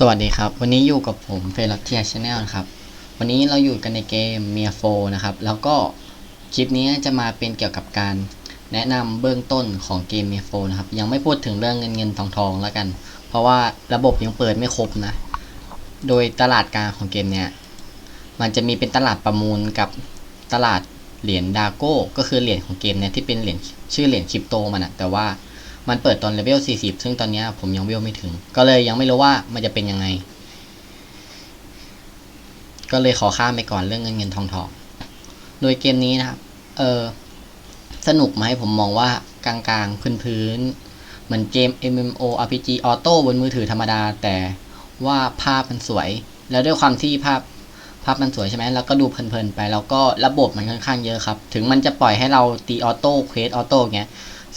สวัสดีครับ วันนี้อยู่กับผมเฟร o เทียชแนลนะครับ วันนี้เราอยู่กันในเกมเมียโฟนะครับ แล้วก็คลิปนี้จะมาเป็นเกี่ยวกับการแนะนำเบื้องต้นของเกมเมียโฟนะครับ ยังไม่พูดถึงเรื่องเงินเงินทองทองแล้วกัน เพราะว่าระบบยังเปิดไม่ครบนะ โดยตลาดกลางของเกมเนี้ยมันจะมีเป็นตลาดประมูลกับตลาดเหรียญดาโก้ก็คือเหรียญของเกมเนี้ยที่เป็นเหรียญชื่อเหรียญคริปโตมันอะแต่ว่า มันเปิดตอนเลเวล 40 ซึ่งตอนนี้ผมยังเวลไม่ถึง ก็เลยยังไม่รู้ว่ามันจะเป็นยังไง ก็เลยขอข้ามไปก่อนเรื่องเงินเงินทองทองโดยเกมนี้นะครับ เออสนุกไหมผมมองว่ากลางๆ พื้นๆ เหมือนเกม MMO RPG ออโต้บนมือถือธรรมดา แต่ว่าภาพมันสวย แล้วด้วยความที่ภาพภาพมันสวยใช่ไหมแล้วก็ดูเพลินๆไป แล้วก็ระบบมันค่อนข้างเยอะครับ ถึงมันจะปล่อยให้เราตีออโต้เควสออโต้เงี้ย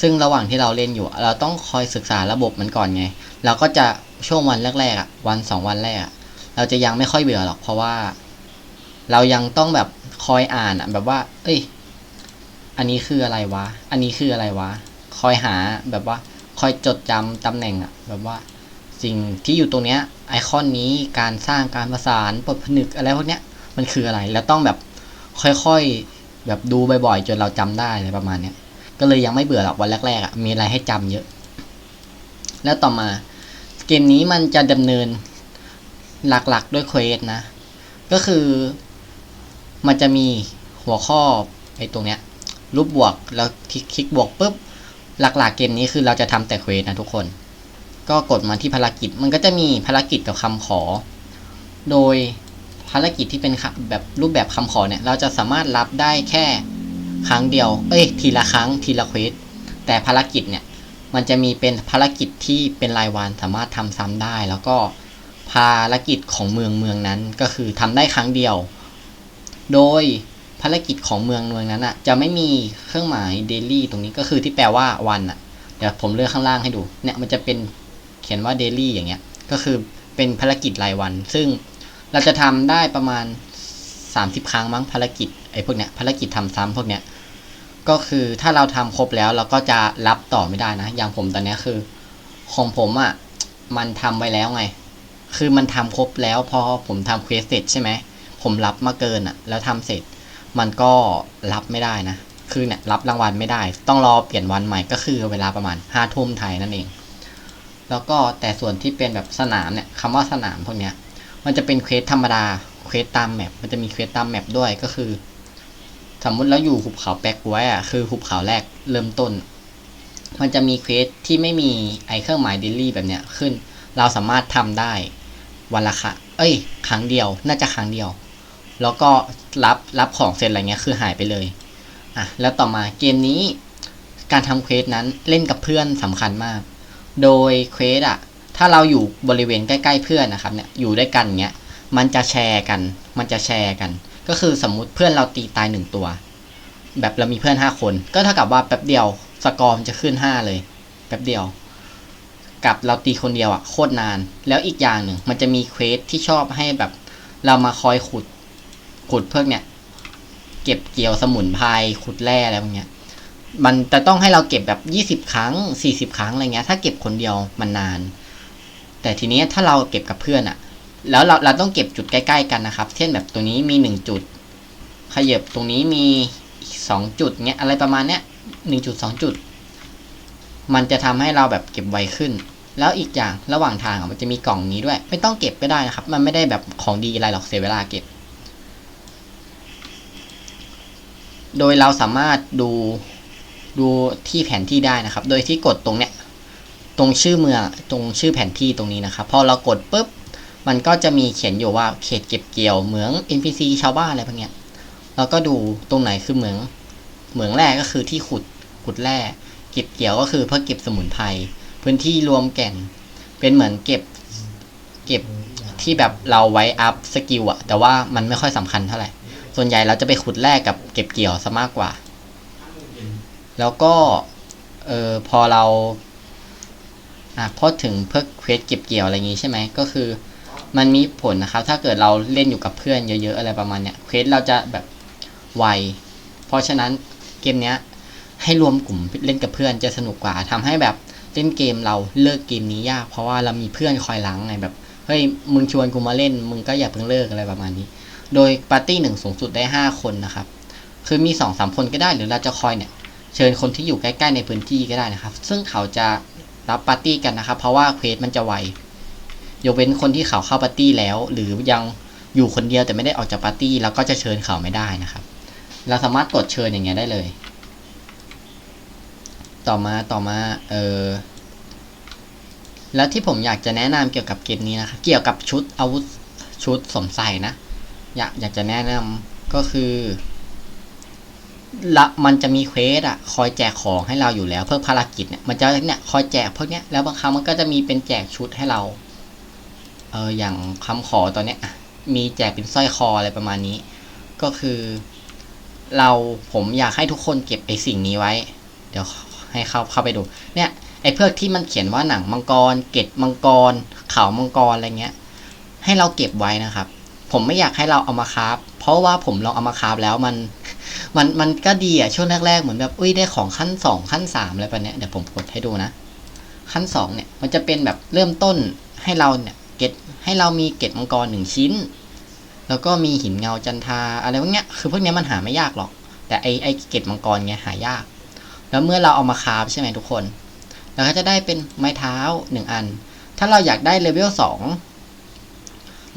ซึ่งระหว่างที่เราเล่นอยู่ เราต้องคอยศึกษาระบบมันก่อนไง เราก็จะช่วงวันแรกๆอะวันสองวันแรกอะเราจะยังไม่ค่อยเบื่อหรอกเพราะว่า เรายังต้องแบบคอยอ่านอะแบบว่า เอ้ย อันนี้คืออะไรวะ อันนี้คืออะไรวะ คอยหาแบบว่า คอยจดจำตำแหน่งอะ แบบว่า สิ่งที่อยู่ตรงเนี้ย ไอคอนนี้การสร้างการประสานปลดผนึกอะไรพวกเนี้ยมันคืออะไร แล้วต้องแบบค่อยๆแบบดูบ่อยๆจนเราจำได้อะไรประมาณเนี้ย ก็เลยยังไม่เบื่อหรอกวันแรกๆอะมีอะไรให้จำเยอะ แล้วต่อมา เกมนี้มันจะดำเนินหลักๆด้วยเควสนะ ก็คือมันจะมีหัวข้อไอ้ตรงเนี้ยรูปบวกแล้วคลิกคลิกบวกปุ๊บหลักๆเกมนี้คือเราจะทำแต่เควสนะทุกคน ก็กดมาที่ภารกิจมันก็จะมีภารกิจกับคำขอ โดยภารกิจที่เป็นแบบรูปแบบคำขอเนี่ย เราจะสามารถรับได้แค่ ครั้งเดียว เอ้ย ทีละครั้งทีละเควส แต่ภารกิจเนี่ย มันจะมีเป็นภารกิจที่เป็นรายวันสามารถทำซ้ำได้ แล้วก็ภารกิจของเมืองเมืองนั้นก็คือทำได้ครั้งเดียว โดยภารกิจของเมืองเมืองนั้นอะ จะไม่มีเครื่องหมาย daily ตรงนี้ก็คือที่แปลว่าวันอะ เดี๋ยวผมเลือกข้างล่างให้ดู เนี่ยมันจะเป็นเขียนว่า daily อย่างเงี้ย ก็คือเป็นภารกิจรายวัน ซึ่งเราจะทำได้ประมาณ 30 ครั้งมั้งภารกิจ ไอ้พวกเนี้ยภารกิจทำซ้ำพวกเนี้ยก็คือถ้าเราทำครบแล้วเราก็จะรับต่อไม่ได้นะ อย่างผมตอนเนี้ยคือ ของผมอะ่ะมันทำไว้แล้วไง คือมันทำครบแล้วพอผมทำเควสเสร็จใช่ไหมผมรับมาเกินอะ่ะ แล้วทำเสร็จ มันก็รับไม่ได้นะ คือเนี่ยรับรางวัลไม่ได้ ต้องรอเปลี่ยนวันใหม่ก็คือเวลาประมาณห้าทุ่มไทยนั่นเอง แล้วก็แต่ส่วนที่เป็นแบบสนามเนี่ยคำว่าสนามพวกเนี้ย มันจะเป็นเควสธรรมดาเควสตามแมปมันจะมีเควสตามแมปด้วยก็คือ สมมุติเราอยู่หุบเขาแปกไว้อะคือหุบเขาแรกเริ่มต้น มันจะมีเควสที่ไม่มีไอเครื่องหมายดิลลี่แบบเนี้ยขึ้น เราสามารถทำได้วันละค่ะ เอ้ย ครั้งเดียว น่าจะครั้งเดียว แล้วก็รับรับของเสร็จอะไรเงี้ยคือหายไปเลย อะ แล้วต่อมาเกมนี้การทำเควสนั้นเล่นกับเพื่อนสำคัญมาก โดยเควสอะถ้าเราอยู่บริเวณใกล้ ๆ เพื่อนนะครับเนี่ย อยู่ด้วยกันเงี้ย มันจะแชร์กัน มันจะแชร์กัน ก็คือสมมุติเพื่อนเราตีตายหนึ่งตัว แบบเรามีเพื่อนห้าคน ก็เท่ากับว่าแป๊บเดียวสกอร์มันจะขึ้นห้าเลย แป๊บเดียว กับเราตีคนเดียวอะ่ะโคตรนาน แล้วอีกอย่างหนึ่งมันจะมีเควสที่ชอบให้แบบเรามาคอยขุด ขุดเพื่อเนี่ย เก็บเกี่ยวสมุนไพรขุดแร่อะไรพวกเนี้ย มันจะต้องให้เราเก็บแบบยี่สิบครั้งสี่สิบครั้งอะไรเงี้ย ถ้าเก็บคนเดียวมันนาน แต่ทีนี้ถ้าเราเก็บกับเพื่อนอะ่ะ แล้วเราเราต้องเก็บจุดใกล้ ๆ กันนะครับ เช่นแบบตรงนี้มีหนึ่งจุด ขยับตรงนี้มีสองจุดเนี้ยอะไรประมาณเนี้ยหนึ่งจุดสองจุด มันจะทำให้เราแบบเก็บไวขึ้น แล้วอีกอย่างระหว่างทางมันจะมีกล่องนี้ด้วย ไม่ต้องเก็บก็ได้นะครับ มันไม่ได้แบบของดีอะไรหรอกเสียเวลาเก็บ โดยเราสามารถดูดูที่แผนที่ได้นะครับ โดยที่กดตรงเนี้ยตรงชื่อเมืองตรงชื่อแผนที่ตรงนี้นะครับ พอเรากดปุ๊บ มันก็จะมีเขียนอยู่ว่าเขตเก็บเกี่ยวเหมือง NPC ชาวบ้านอะไรพวกเนี้ยเราก็ดูตรงไหนคือเหมืองเหมืองแร่ก็คือที่ขุดขุดแร่เก็บเกี่ยวก็คือเพื่อเก็บสมุนไพรพื้นที่รวมแก่น เป็นเหมือนเก็บเก็บที่แบบเราไว้อัพสกิลอะแต่ว่ามันไม่ค่อยสำคัญเท่าไหร่ส่วนใหญ่เราจะไปขุดแร่กับเก็บเกี่ยวซะมากกว่า แล้วก็เออพอเราอะพอถึงเพื่อเควสเก็บเกี่ยวอะไรงี้ใช่ไหมก็คือ มันมีผลนะครับ ถ้าเกิดเราเล่นอยู่กับเพื่อนเยอะๆอะไรประมาณเนี้ยเควสเราจะแบบไว เพราะฉะนั้นเกมเนี้ยให้รวมกลุ่มเล่นกับเพื่อนจะสนุกกว่าทำให้แบบเล่นเกมเราเลิกเกมนี้ยาก เพราะว่าเรามีเพื่อนคอยล้างไงแบบเฮ้ยมึงชวนกูมาเล่น มึงก็อย่าเพิ่งเลิกอะไรประมาณนี้ โดยปาร์ตี้หนึ่งสูงสุดได้ห้าคนนะครับ คือมีสองสามคนก็ได้หรือเราจะคอยเนี่ยเชิญคนที่อยู่ใกล้ ๆ ในพื้นที่ก็ได้นะครับ ซึ่งเขาจะรับปาร์ตี้กันนะครับ เพราะว่าเควสมันจะไว ยกเว้นคนที่เขาเข้าปาร์ตี้แล้ว หรือยังอยู่คนเดียวแต่ไม่ได้ออกจากปาร์ตี้เราก็จะเชิญเขาไม่ได้นะครับ เราสามารถกดเชิญอย่างเงี้ยได้เลย ต่อมาต่อมาเออแล้วที่ผมอยากจะแนะนำเกี่ยวกับเกมนี้นะครับเกี่ยวกับชุดอาวุธชุดสมใส่นะ อยากอยากจะแนะนำก็คือละมันจะมีเควสอะคอยแจกของให้เราอยู่แล้ว เพื่อภารกิจเนี่ยมันจะเนี่ยคอยแจกพวกเนี้ยแล้วบางครั้งมันก็จะมีเป็นแจกชุดให้เรา เอออย่างคำขอตอนเนี้ยมีแจกเป็นสร้อยคออะไรประมาณนี้ ก็คือ เราผมอยากให้ทุกคนเก็บไอ้สิ่งนี้ไว้ เดี๋ยวให้เข้าเข้าไปดู เนี่ยไอ้เพือกที่มันเขียนว่าหนังมังกร เกตมังกร เขามังกรอะไรเงี้ย ให้เราเก็บไว้นะครับ ผมไม่อยากให้เราเอามาคราฟเพราะว่าผมลองเอามาคราฟแล้วมัน มันมันก็ดีอะช่วงแรกๆเหมือนแบบอุ้ยได้ของขั้นสองขั้นสามอะไรแบบเนี้ยเดี๋ยวผมกดให้ดูนะขั้นสองเนี่ยมันจะเป็นแบบเริ่มต้นให้เราเนี่ย เกตให้เรามีเกตมังกรหนึ่งชิ้น แล้วก็มีหินเงาจันทาอะไรพวกเนี้ยคือพวกเนี้ยมันหาไม่ยากหรอก แต่ไอไอเกตมังกรเงี้ยหายาก แล้วเมื่อเราเอามาคาฟใช่ไหมทุกคนเราก็จะได้เป็นไม้เท้าหนึ่งอัน ถ้าเราอยากได้เลเวลสอง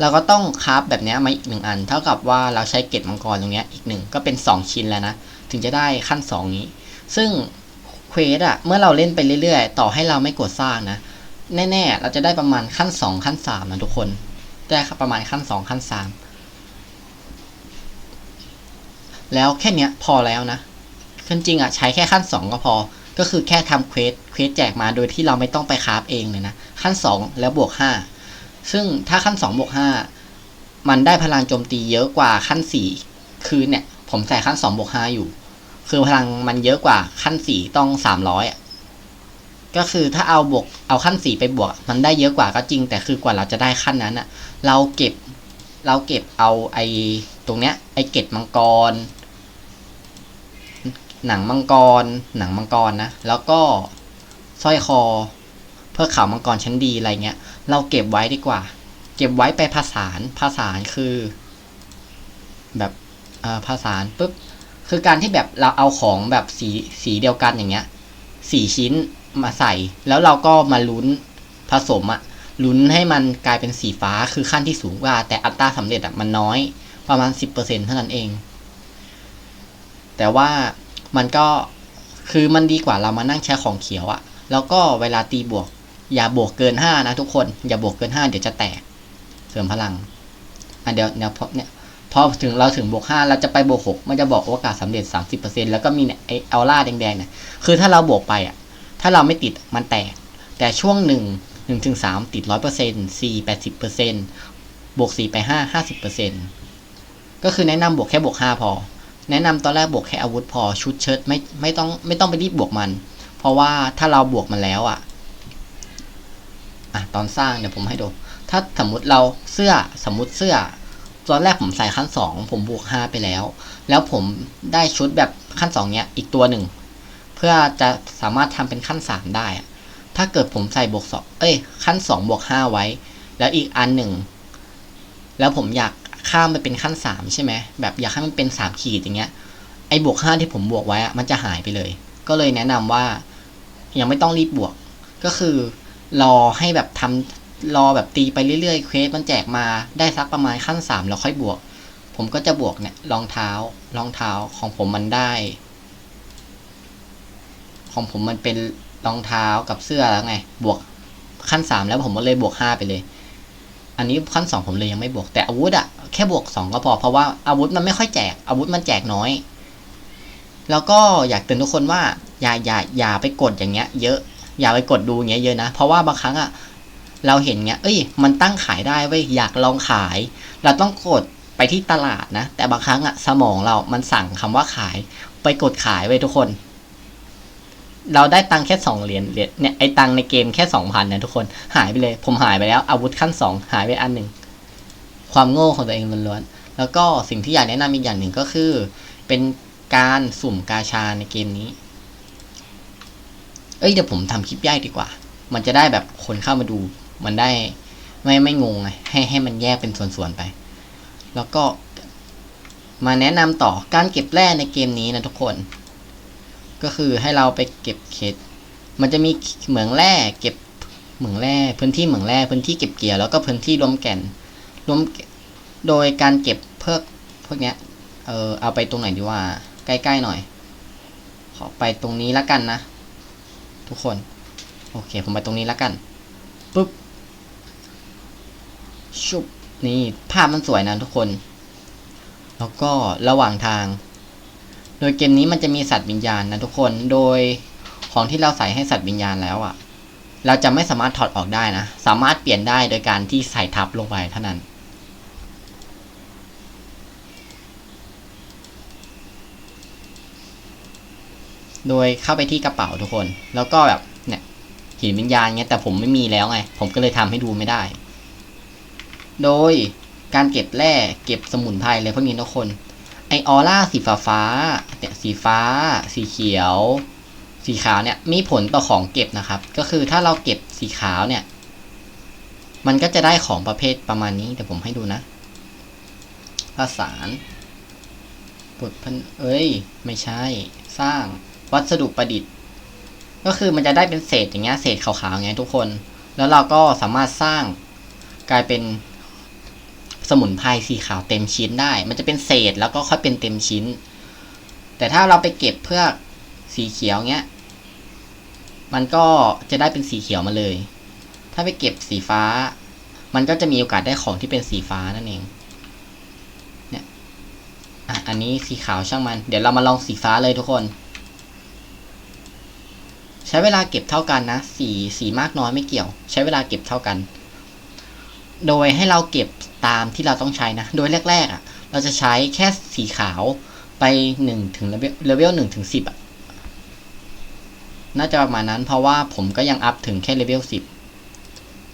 เราก็ต้องคาฟแบบเนี้ยมาอีกหนึ่งอัน เท่ากับว่าเราใช้เกตมังกรตรงเนี้ยอีกหนึ่งก็เป็นสองชิ้นแล้วนะ ถึงจะได้ขั้นสองนี้ ซึ่งเควสอะเมื่อเราเล่นไปเรื่อยๆ ต่อให้เราไม่กดสร้างนะ แน่ๆ เราจะได้ประมาณขั้นสองขั้นสามนะทุกคน ได้ประมาณขั้นสองขั้นสามแล้วแค่เนี้ยพอแล้วนะคือจริงอะใช้แค่ขั้นสองก็พอ ก็คือแค่ทำเควสเควสแจกมาโดยที่เราไม่ต้องไปคราฟเองเลยนะ ขั้นสองแล้วบวกห้าซึ่งถ้าขั้นสองบวกห้ามันได้พลังโจมตีเยอะกว่าขั้นสี่คือเนี่ย ผมใส่ขั้นสองบวกห้าอยู่ คือพลังมันเยอะกว่าขั้นสี่ต้องสามร้อยอะ ก็คือถ้าเอาบวกเอาขั้นสีไปบวก มันได้เยอะกว่าก็จริง แต่คือกว่าเราจะได้ขั้นนั้นอะเราเก็บเราเก็บเอาไอ้ตรงเนี้ยไอ้เกตมังกร หนังมังกร หนังมังกรนะ แล้วก็สร้อยคอ เพื่อข่าวมังกรชั้นดีอะไรเงี้ย เราเก็บไว้ดีกว่า เก็บไว้ไปผสานผสานคือ แบบเอ่อผสานปุ๊บคือการที่แบบเราเอาของแบบสีสีเดียวกันอย่างเงี้ยสี่ชิ้น มาใส่ แล้วเราก็มาลุ้นผสมอะลุ้นให้มันกลายเป็นสีฟ้าคือขั้นที่สูงกว่า แต่อัตราสำเร็จอะมันน้อยประมาณสิบเปอร์เซ็นเท่านั้นเอง แต่ว่ามันก็คือมันดีกว่าเรามานั่งใช้ของเขียวอะแล้วก็เวลาตีบวก อย่าบวกเกินห้านะทุกคน อย่าบวกเกินห้าเดี๋ยวจะแตก เสริมพลังอะเดี๋ยวเดี๋ยวพอเนี่ยพอถึงเราถึงบวกห้าเราจะไปบวกหกมันจะบอกโอกาสสำเร็จสามสิบเปอร์เซ็นแล้วก็มีเนี่ยไอเอลล่าแดงๆเนี่ยคือถ้าเราบวกไปอะ ถ้าเราไม่ติดมันแตก แต่ช่วงหนึ่งหนึ่งถึงสามติดร้อยเปอร์เซ็นต์สี่แปดสิบเปอร์เซ็นต์บวกสี่ไปห้าห้าสิบเปอร์เซ็นต์ก็คือแนะนำบวกแค่บวกห้าพอ แนะนำตอนแรกบวกแค่อาวุธพอชุดเชิ้ตไม่ไม่ต้องไม่ต้องไปรีบบวกมัน เพราะว่าถ้าเราบวกมันแล้วอะอะตอนสร้างเดี๋ยวผมให้ดู ถ้าสมมติเราเสื้อสมมติเสื้อ ตอนแรกผมใส่ขั้นสองผมบวกห้าไปแล้ว แล้วผมได้ชุดแบบขั้นสองเนี้ยอีกตัวหนึ่ง พื่อจะสามารถทำเป็นขั้นสามได้ ถ้าเกิดผมใส่บวกสองเอ้ย ขั้นสองบวกห้าไว้ แล้วอีกอันหนึ่ง แล้วผมอยากข้ามไปเป็นขั้นสามใช่ไหม แบบอยากให้มันเป็นสามขีดอย่างเงี้ย ไอ้บวกห้าที่ผมบวกไว้อะมันจะหายไปเลย ก็เลยแนะนำว่ายังไม่ต้องรีบบวก ก็คือรอให้แบบทำรอแบบตีไปเรื่อยๆ เควสมันแจกมาได้สักประมาณขั้นสามแล้วค่อยบวก ผมก็จะบวกเนี่ยรองเท้ารองเท้าของผมมันได้ ของผมมันเป็นรองเท้ากับเสื้อแล้วไง บวกขั้นสามแล้วผมก็เลยบวกห้าไปเลย อันนี้ขั้นสองผมเลยยังไม่บวกแต่อาวุธอะแค่บวกสองก็พอเพราะว่าอาวุธมันไม่ค่อยแจก อาวุธมันแจกน้อย แล้วก็อยากเตือนทุกคนว่าอย่าอย่าอย่าไปกดอย่างเงี้ย เยอะ อย่าไปกดดูเงี้ยเยอะนะ เพราะว่าบางครั้งอะเราเห็นเงี้ย เอ้ย มันตั้งขายได้เว้ย อยากลองขาย เราต้องกดไปที่ตลาดนะ แต่บางครั้งอะสมองเรา มันสั่งคำว่าขาย ไปกดขายไว้ยทุกคน เราได้ตังค์แค่สองเหรียญเหรียญเนี่ยไอตังค์ในเกมแค่สองพันนะทุกคนหายไปเลย ผมหายไปแล้ว อาวุธขั้นสองหายไปอันหนึ่งความโง่ของตัวเองล้วนๆแล้วก็สิ่งที่อยากแนะนำอีกอย่างหนึ่งก็คือ เป็นการสุ่มกาชาในเกมนี้ เอ้ยเดี๋ยวผมทำคลิปย่อยดีกว่า มันจะได้แบบคนเข้ามาดู มันได้ไม่ไม่งงไงให้ให้มันแยกเป็นส่วนๆไป แล้วก็มาแนะนำต่อการเก็บแร่ในเกมนี้นะทุกคน ก็คือให้เราไปเก็บเขต มันจะมีเหมืองแร่เก็บเหมืองแร่พื้นที่เหมืองแร่พื้นที่เก็บเกี่ยวแล้วก็พื้นที่รวมแก่นรวมโดยการเก็บเพิกพวกเนี้ยเออเอาไปตรงไหนดีว่า ใกล้ๆหน่อย ขอไปตรงนี้ล้วกันนะ ทุกคน โอเค ผมไปตรงนี้ล้วกันปุ๊บชุบนี่ภาพมันสวยนะทุกคน แล้วก็ระหว่างทาง โดยเกมนี้มันจะมีสัตว์วิญญาณนะทุกคน โดยของที่เราใส่ให้สัตว์วิญญาณแล้วอะ่ะ เราจะไม่สามารถถอดออกได้นะ สามารถเปลี่ยนได้โดยการที่ใส่ทับลงไปเท่านั้น โดยเข้าไปที่กระเป๋าทุกคน แล้วก็แบบเนี่ยหินวิญญาณเงี้ยแต่ผมไม่มีแล้วไง ผมก็เลยทำให้ดูไม่ได้ โดยการเก็บแร่เก็บสมุนไพรเลยพวกนี้ทุกคน ไอออร่าสีฟ้าฟ้าเนี่ยสีฟ้า สีเขียว สีขาวเนี่ยมีผลต่อของเก็บนะครับ ก็คือถ้าเราเก็บสีขาวเนี่ย มันก็จะได้ของประเภทประมาณนี้แต่ผมให้ดูนะผสานบทพันเอ้ย ไม่ใช่ สร้างวัสดุประดิษฐ์ ก็คือมันจะได้เป็นเศษอย่างเงี้ยเศษขาวๆอย่างเงี้ยทุกคน แล้วเราก็สามารถสร้างกลายเป็น สมุนไพรสีขาวเต็มชิ้นได้ มันจะเป็นเศษแล้วก็ค่อยเป็นเต็มชิ้น แต่ถ้าเราไปเก็บเพื่อสีเขียวเงี้ย มันก็จะได้เป็นสีเขียวมาเลย ถ้าไปเก็บสีฟ้า มันก็จะมีโอกาสได้ของที่เป็นสีฟ้านั่นเอง เนี่ยอะอันนี้สีขาวช่างมัน เดี๋ยวเรามาลองสีฟ้าเลยทุกคน ใช้เวลาเก็บเท่ากันนะ สีสีมากน้อยไม่เกี่ยว ใช้เวลาเก็บเท่ากัน โดยให้เราเก็บตามที่เราต้องใช้นะ โดยแรกๆอะ เราจะใช้แค่สีขาวไปหนึ่งถึงเลเวลเลเวลหนึ่งถึงสิบอะ น่าจะประมาณนั้น เพราะว่าผมก็ยังอัพถึงแค่เลเวลสิบ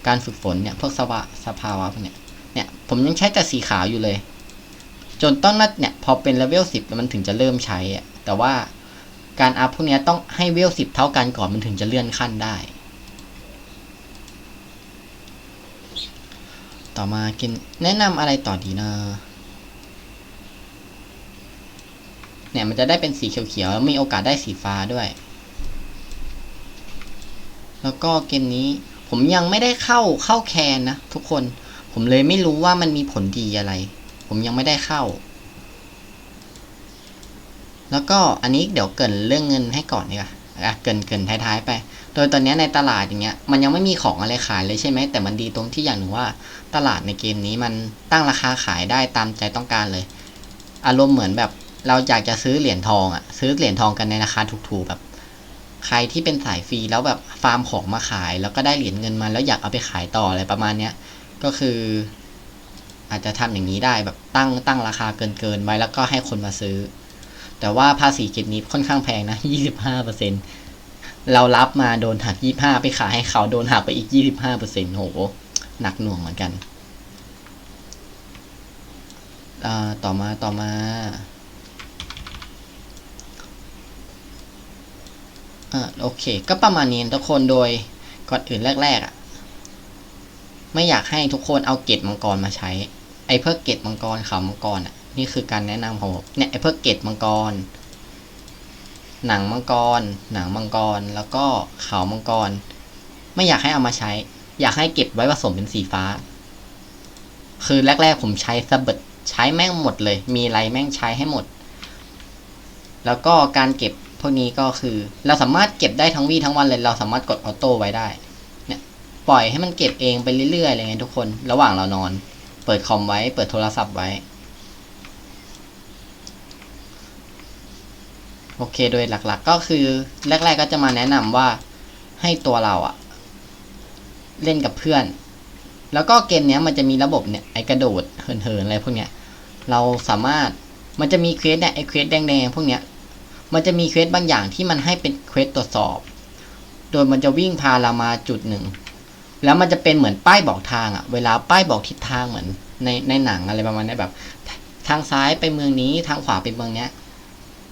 การฝึกฝนเนี่ยพวกสวะสภาวะพวกเนี้ยเนี่ยผมยังใช้แต่สีขาวอยู่เลย จนต้นนัดเนี่ยพอเป็นเลเวลสิบมันถึงจะเริ่มใช้อะ แต่ว่าการอัพพวกเนี้ยต้องให้เวลสิบเท่ากันก่อนมันถึงจะเลื่อนขั้นได้ ต่อมากินแนะนำอะไรต่อดีนะเนี่ยมันจะได้เป็นสีเขียวๆแล้วมีโอกาสได้สีฟ้าด้วย แล้วก็เกมนี้ผมยังไม่ได้เข้าเข้าแคนนะทุกคน ผมเลยไม่รู้ว่ามันมีผลดีอะไร ผมยังไม่ได้เข้า แล้วก็อันนี้เดี๋ยวเกินเรื่องเงินให้ก่อนดีกว่า อะเกินเกินท้ายๆไป โดยตอนนี้ในตลาดอย่างเงี้ยมันยังไม่มีของอะไรขายเลยใช่ไหมแต่มันดีตรงที่อย่างหนึ่งว่า ตลาดในเกมนี้มันตั้งราคาขายได้ตามใจต้องการเลย อารมณ์เหมือนแบบเราอยากจะซื้อเหรียญทองอะซื้อเหรียญทองกันในราคาถูกๆแบบ ใครที่เป็นสายฟรีแล้วแบบฟาร์มของมาขาย แล้วก็ได้เหรียญเงินมาแล้วอยากเอาไปขายต่ออะไรประมาณเนี้ยก็คือ อาจจะทำอย่างนี้ได้แบบตั้งตั้งราคาเกินเกินไว้แล้วก็ให้คนมาซื้อ แต่ว่าภาษีเก็บนี้ค่อนข้างแพงนะยี่สิบห้าเรารับมาโดนหักยี่ห้าไปขายให้เขาโดนหักไปอีกยี่สิบห้าเปอร์เซ็นโห หนักหน่วงเหมือนกันต่อมาต่อมาอ่าโอเค ก็ประมาณนี้ทุกคนโดยก่อนอื่นแรกๆอะ ไม่อยากให้ทุกคนเอาเกตมังกรมาใช้ ไอ้เพื่อเกตมังกรขามังกรอะ นี่คือการแนะนำของผมเนี่ยไอ้เพื่อเกตมังกร หนังมังกร หนังมังกร แล้วก็เขามังกร ไม่อยากให้เอามาใช้ อยากให้เก็บไว้ผสมเป็นสีฟ้า คือแรกๆผมใช้สะบิดใช้แม่งหมดเลย มีอะไรแม่งใช้ให้หมด แล้วก็การเก็บพวกนี้ก็คือ เราสามารถเก็บได้ทั้งวี่ทั้งวันเลย เราสามารถกดออโต้ไว้ได้ เนี่ยปล่อยให้มันเก็บเองไปเรื่อยๆอะไรเงี้ยทุกคน ระหว่างเรานอน เปิดคอมไว้ เปิดโทรศัพท์ไว้ โอเคโดยหลักๆก็คือแรก ๆ ก็จะมาแนะนำว่าให้ตัวเราอะเล่นกับเพื่อน แล้วก็เกมเนี้ยมันจะมีระบบเนี่ยไอกระโดดเหินๆอะไรพวกเนี้ยเราสามารถมันจะมีเควสเนี่ยไอเควสแดงๆพวกเนี้ยมันจะมีเควสบางอย่างที่มันให้เป็นเควสตรวจสอบ โดยมันจะวิ่งพาเรามาจุดหนึ่ง แล้วมันจะเป็นเหมือนป้ายบอกทางอะเวลาป้ายบอกทิศทางเหมือนในในหนังอะไรประมาณนี้แบบ ทางซ้ายไปเมืองนี้ทางขวาไปเมืองเนี้ย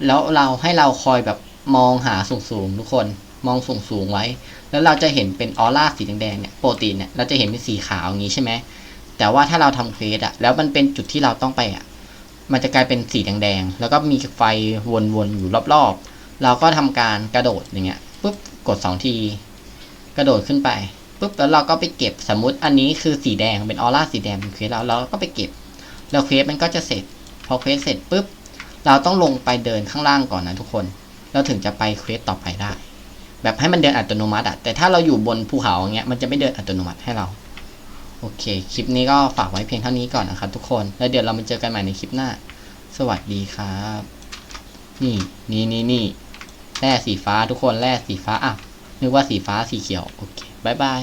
แล้วเราให้เราคอยแบบมองหาสูงๆทุกคนมองสูงสูงๆไว้ แล้วเราจะเห็นเป็นออร่าสีแดงเนี่ยโปรตีนเนี่ยเราจะเห็นเป็นสีขาวอย่างนี้ใช่ไหมแต่ว่าถ้าเราทำเควสอะแล้วมันเป็นจุดที่เราต้องไปอะมันจะกลายเป็นสีแดงๆแล้วก็มีไฟวนๆอยู่รอบๆ เราก็ทำการกระโดดอย่างเงี้ยปุ๊บกดสองที กระโดดขึ้นไปปุ๊บแล้วเราก็ไปเก็บสมมติอันนี้คือสีแดงเป็นออร่าสีแดงเป็นเควสเราเราก็ไปเก็บ แล้วเควสมันก็จะเสร็จ พอเควสเสร็จปุ๊บ เราต้องลงไปเดินข้างล่างก่อนนะทุกคน เราถึงจะไปเควสต่อไปได้ แบบให้มันเดินอัตโนมัติอะแต่ถ้าเราอยู่บนภูเขาอย่างเงี้ยมันจะไม่เดินอัตโนมัติให้เราโอเค คลิปนี้ก็ฝากไว้เพียงเท่านี้ก่อนนะครับทุกคน แล้วเดี๋ยวเรามาเจอกันใหม่ในคลิปหน้า สวัสดีครับ นี่นี่นี่นี่แร่สีฟ้าทุกคนแร่สีฟ้าอะนึกว่าสีฟ้าสีเขียว โอเคบายบาย